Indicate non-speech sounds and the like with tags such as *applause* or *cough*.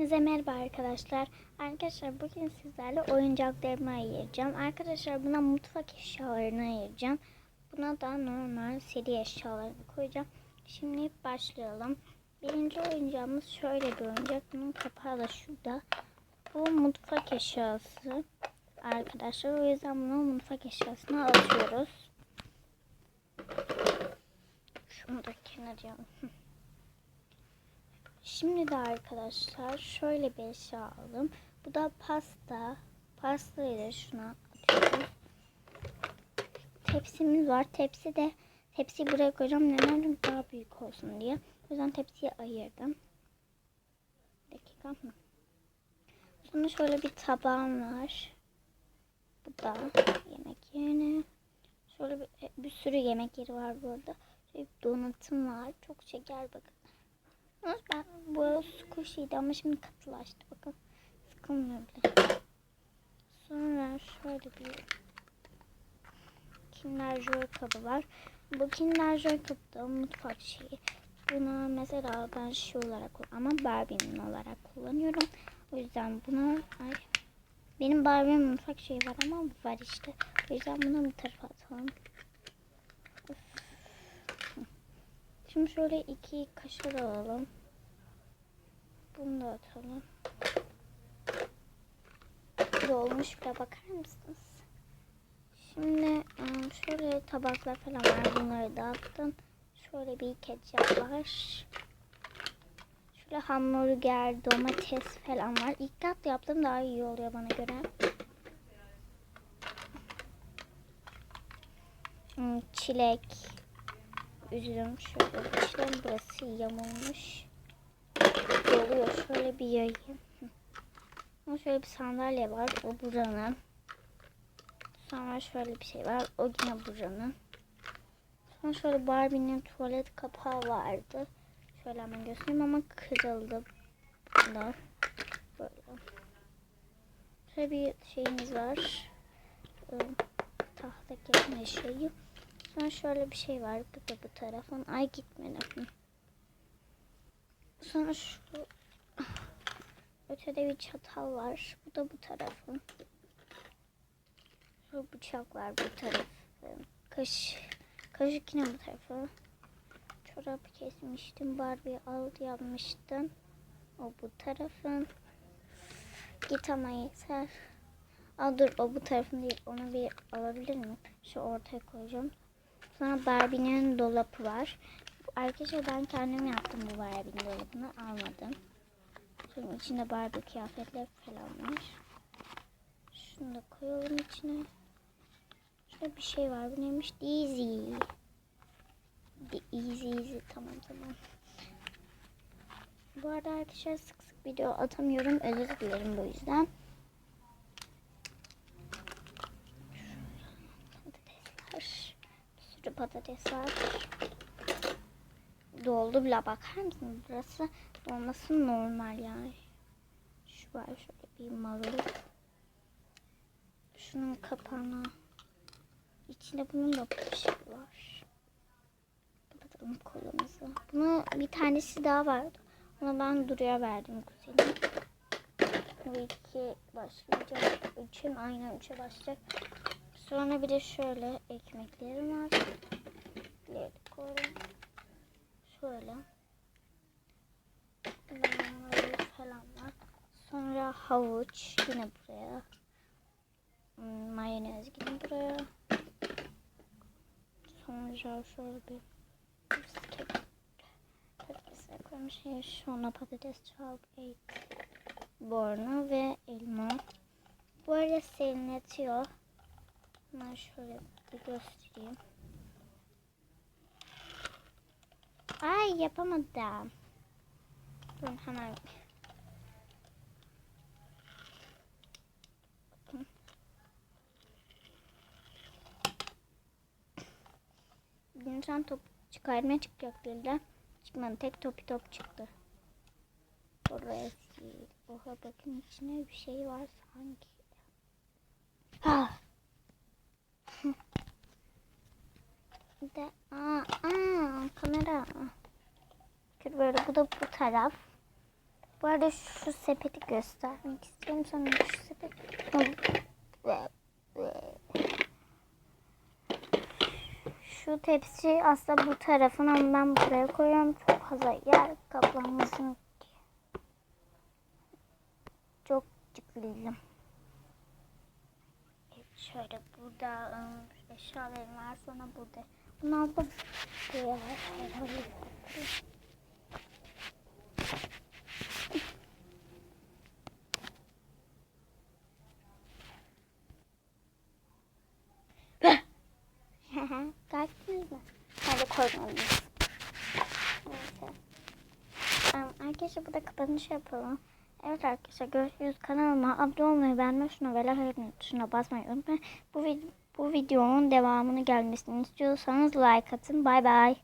Hepinize merhaba arkadaşlar. Arkadaşlar bugün sizlerle oyuncaklarımı ayıracağım. Arkadaşlar buna mutfak eşyalarını ayıracağım. Buna da normal seri eşyalarını koyacağım. Şimdi başlayalım. Birinci oyuncağımız şöyle bir oyuncak. Bunun kapağı da şurada. Bu mutfak eşyası. Arkadaşlar o yüzden bunu mutfak eşyasına atıyoruz. Şunu da kenara Şimdi de arkadaşlar şöyle bir eşya aldım. Bu da pasta. Pastayı da şuna atıyoruz. Tepsimiz var. Tepsi de tepsiyi buraya koyacağım. Neden? Daha büyük olsun diye. O yüzden tepsiyi ayırdım. Bir dakika mı? Sonra şöyle bir tabağım var. Bu da yemek yerine. Şöyle bir, bir sürü yemek yeri var burada. Şöyle bir donatım var. Çok şeker bakın. Ben bu squishy'di ama şimdi katılaştı. Bakın sıkılmıyor bile. Sonra şöyle bir Kinder Joy kabı var. Bu Kinder Joy kabı da mutfak şeyi. Bunu mesela ben şey olarak ama Barbie'nin olarak kullanıyorum. O yüzden bunu ay, benim Barbie'nin mutfak şeyi var ama var işte. O yüzden bunu bu tarafa atalım. Şimdi şöyle iki kaşık alalım. Bunu da atalım. Dolmuş bile bakar mısınız? Şimdi şöyle tabaklar falan var. Bunları dağıttım. Şöyle bir ketçap var. Şöyle hamburger, domates falan var. İlk kat yaptım daha iyi oluyor bana göre. Çilek, üzüm şöyle çilek burası yamulmuş doluyor. Şöyle bir yayayım. Ama şöyle bir sandalye var. O buranın. Sonra şöyle bir şey var. O yine buranın. Sonra şöyle Barbie'nin tuvalet kapağı vardı. Şöyle hemen göstereyim ama kırıldı. Bunlar. Böyle. Şöyle bir şeyimiz var. Tahta kesme şeyi. Sonra şöyle bir şey var. Bu da bu tarafın. Ay gitmedi. Sonra şu ötede bir çatal var. Bu da bu tarafın. Şu bıçak var bu tarafı. Kaş, kaşık yine bu tarafı. Çorap kesmiştim. Barbie aldı yapmıştım. O bu tarafın. Git ama yeter. Aa dur o bu tarafın değil. Onu bir alabilir miyim? Şu ortaya koyacağım. Sonra Barbie'nin dolapı var. Arkadaşlar ben kendim yaptım bu Barbie'nin dolabını almadım. Şunun içinde Barbie kıyafetler falan var. Şunu da koyalım içine. Şurada bir şey var. Bu neymiş? Easy. Easy easy. Tamam tamam. Bu arada arkadaşlar sık sık video atamıyorum. Özür dilerim bu yüzden. Patatesler. Bir sürü patates var doldu bile bakar mısınız? Burası dolması normal yani. Şu var şöyle bir marul. Şunun kapağına içinde bunun da poşeti var. Kapatalım kolumuzu. Bunu bir tanesi daha vardı. Onu ben Duru'ya verdim kuzenim. Bu iki başlayacak. Üçün aynen üçe başlayacak. Sonra bir de şöyle ekmeklerim var. Ekmekleri koyalım. Şöyle. Böyle falan var. Havuç yine buraya. Hmm, mayonez yine buraya. Sonra şöyle bir patatesler koymuş. Sonra patates çalıp et. Bornu ve elma. Bu arada serinletiyor. Ben şöyle bir göstereyim. Ay yapamadım. Dur hemen. İnsan top çıkarmaya çıkacak dediler. Çıkmadı. Tek topi top çıktı. Oraya. Oha bakın içine bir şey var sanki. Ha. *laughs* De aa, aa kamera. Böyle bu da bu taraf. Bu arada şu sepeti göstermek istiyorum. Sonra şu sepet. Şu tepsi aslında bu tarafın ama ben buraya koyuyorum. Çok fazla yer kaplanmasın diye. Çok cikliyim. Evet, şöyle burada ım, eşyalarım var. Sonra burada. Bunlar da buraya var. Gayet güzel. Hadi koymalıyız. Arkadaşlar burada kapanış yapalım. Evet arkadaşlar görüşürüz. Kanalıma abone olmayı, beğenmeyi, şuna ve like tuşuna basmayı unutmayın. Bu, vid- bu videonun devamını gelmesini istiyorsanız like atın. Bay bay.